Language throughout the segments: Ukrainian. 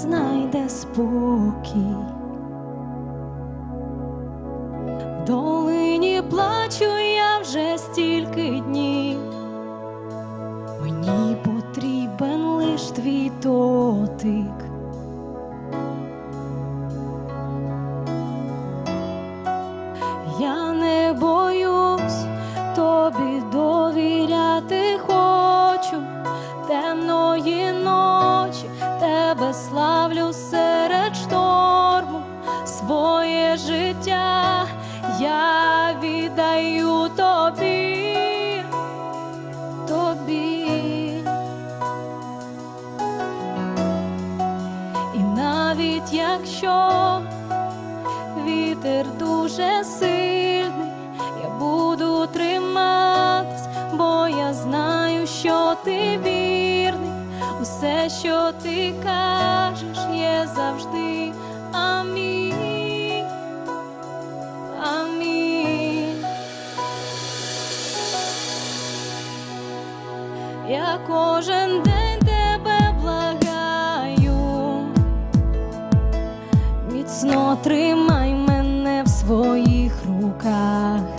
знайде спокій. навіть якщо вітер дуже сильний, я буду триматись, бо я знаю, що ти вірний, усе, що ти кажеш, є завжди. Амінь. Амінь. Я кожен день. міцно тримай мене в своїх руках.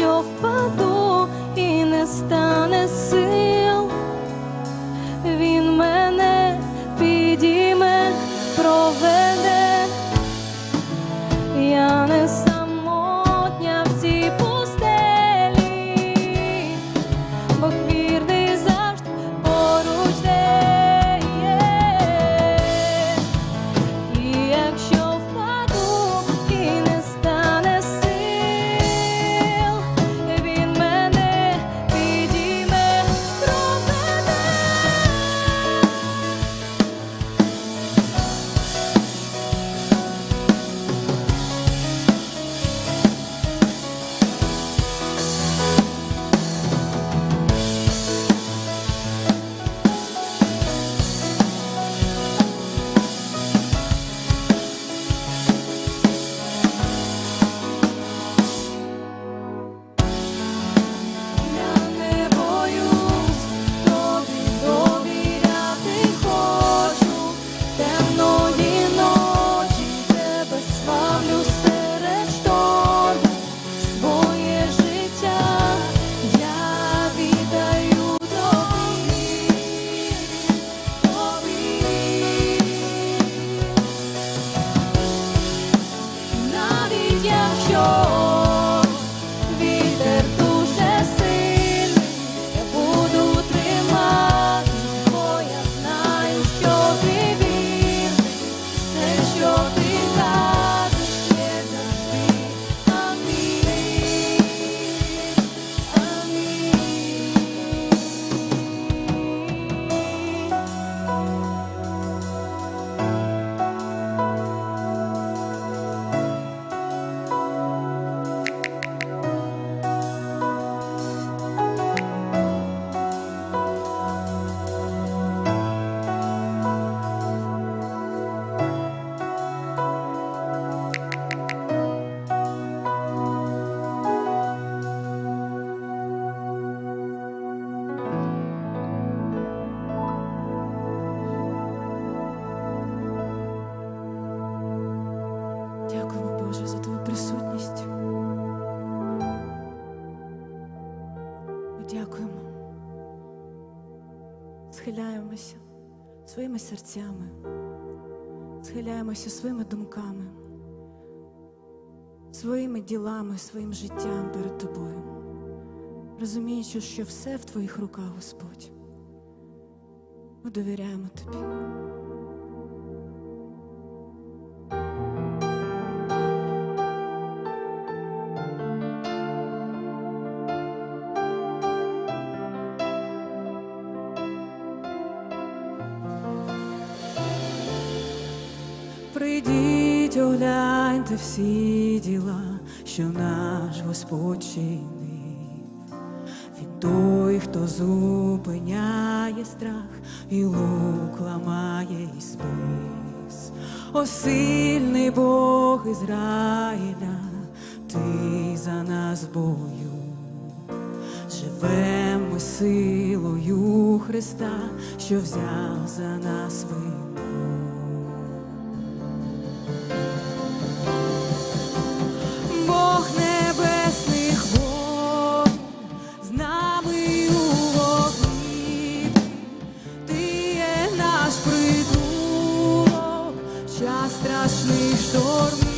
що впаду і не стане сил. Своїми серцями, схиляємося своїми думками, своїми ділами, своїм життям перед тобою, розуміючи, що все в твоїх руках, Господь. Ми довіряємо тобі. Прийдіть, огляньте всі діла, що наш Господь чинив. Він той, хто зупиняє страх і лук ламає і спис. О сильний Бог Ізраїля, ти за нас бою. Живем ми силою Христа, що взяв за нас вину. страшний шторм.